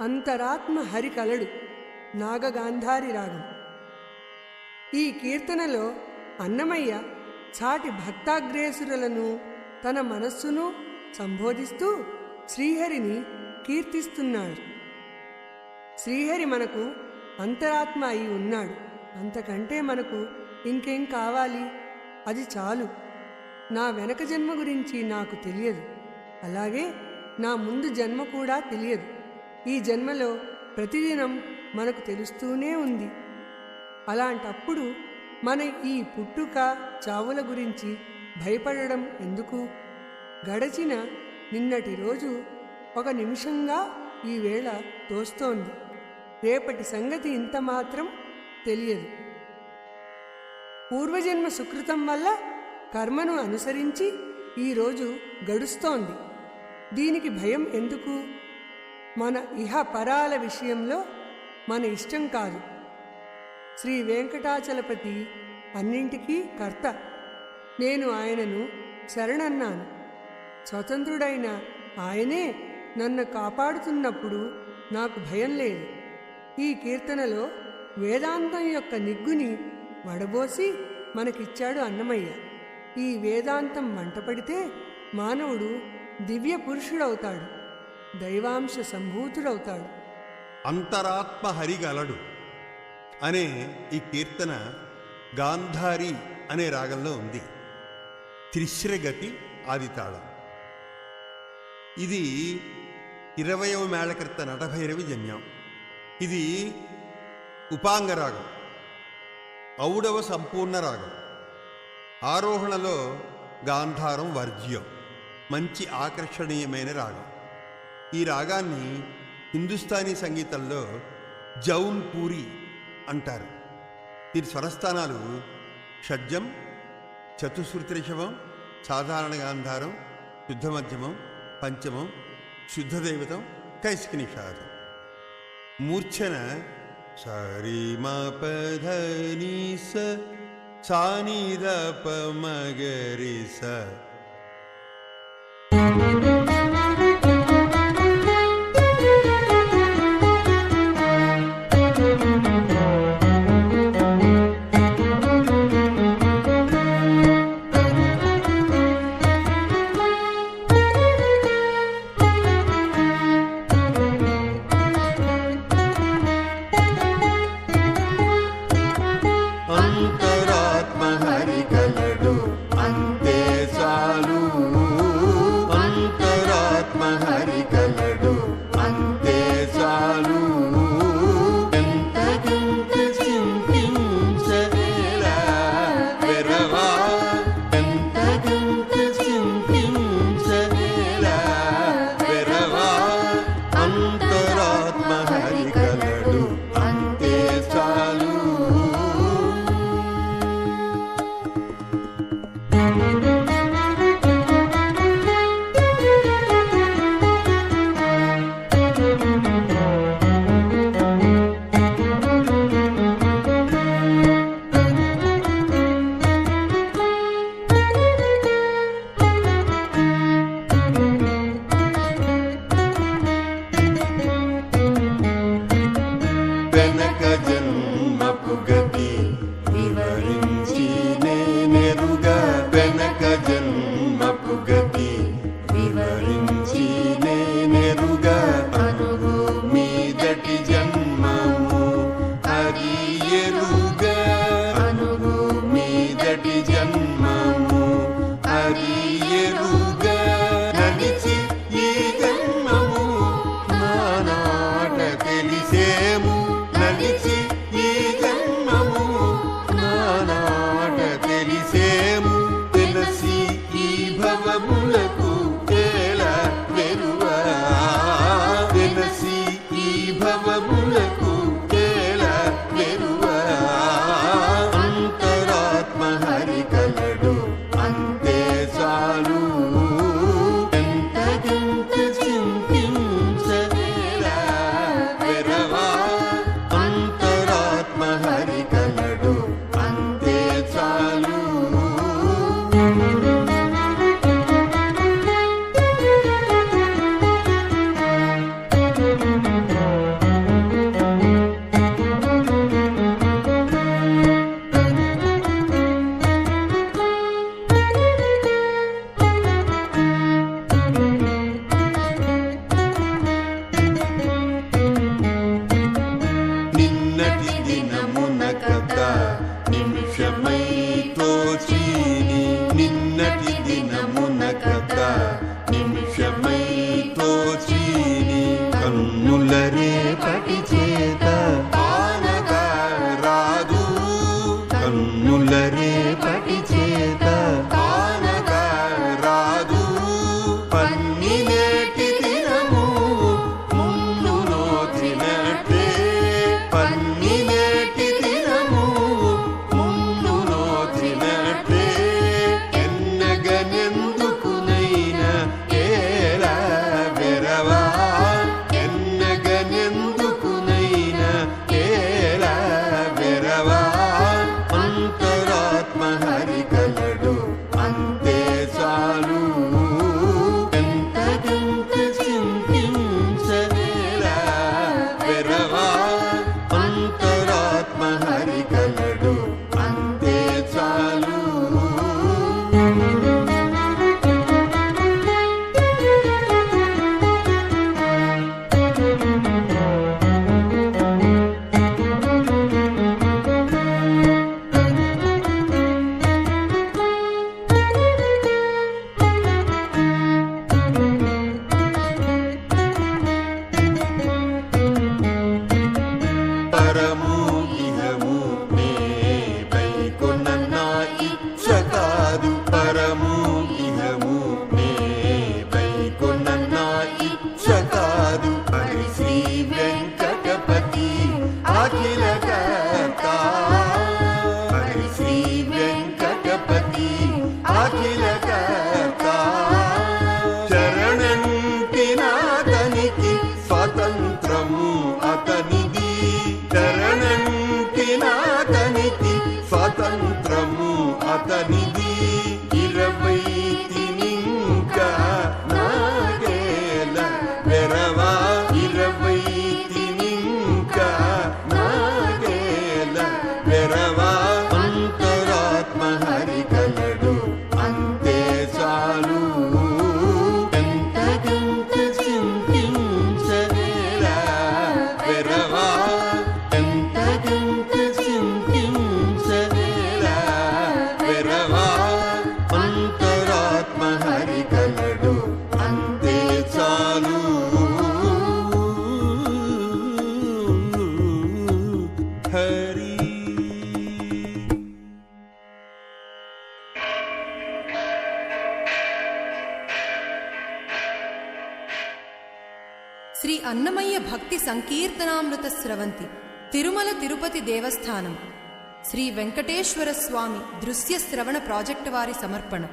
అంతరాత్మ హరికలడు నాగగాంధారి రాగం. ఈ కీర్తనలో అన్నమయ్య చాటి భక్తాగ్రేసురులను తన మనస్సును సంబోధిస్తూ శ్రీహరిని కీర్తిస్తున్నాడు శ్రీహరి మనకు అంతరాత్మ అయి ఉన్నాడు. అంతకంటే మనకు ఇంకేం కావాలి? అది చాలు. నా వెనక జన్మ గురించి నాకు తెలియదు. అలాగే నా ముందు జన్మ కూడా తెలియదు. ఈ జన్మలో ప్రతిదినం మనకు తెలుస్తూనే ఉంది. అలాంటప్పుడు మన ఈ పుట్టుక చావుల గురించి భయపడడం ఎందుకు? గడచిన నిన్నటి రోజు ఒక నిమిషంగా ఈవేళ తోస్తోంది. రేపటి సంగతి ఇంత మాత్రం తెలియదు. పూర్వజన్మ సుకృతం వల్ల కర్మను అనుసరించి ఈరోజు గడుస్తోంది. దీనికి భయం ఎందుకు? మన ఇహ పరాల విషయంలో మన ఇష్టం కాదు. శ్రీ వెంకటాచలపతి అన్నింటికీ కర్త. నేను ఆయనను శరణన్నాను. స్వతంత్రుడైన ఆయనే నన్ను కాపాడుతున్నప్పుడు నాకు భయం లేదు. ఈ కీర్తనలో వేదాంతం యొక్క నిగ్గుని వడబోసి మనకిచ్చాడు అన్నమయ్య. ఈ వేదాంతం మంటపడితే మానవుడు దివ్య పురుషుడవుతాడు దైవాంశ సంభూతుడవుతాడు. అంతరాత్మ హరిగలడు అనే ఈ కీర్తన గాంధారి అనే రాగంలో ఉంది. త్రిశ్రగతి ఆదితాళం. ఇది ఇరవయవ మేళకర్త నటభైరవి జన్యం ఇది ఉపాంగరాగం ఔడవ సంపూర్ణ రాగం. ఆరోహణలో గాంధారం వర్జ్యం. మంచి ఆకర్షణీయమైన రాగం. ఈ రాగాన్ని హిందుస్థానీ సంగీతంలో జౌన్ పూరి అంటారు. దీని స్వరస్థానాలు షడ్జం చతుశ్రుతిరిషభం సాధారణ గాంధారం శుద్ధ మధ్యమం పంచమం శుద్ధ దైవతం కైసిక నిషాదం మూర్ఛన సరిమపధని స సానిదప మగరి స living மகளடு அந்த Thank you. శ్రీ అన్నమయ్య భక్తి సంకీర్తనామృత స్రవంతి తిరుమల తిరుపతి దేవస్థానం. శ్రీ వెంకటేశ్వర స్వామి దృశ్య శ్రవణ ప్రాజెక్టు వారి సమర్పణ.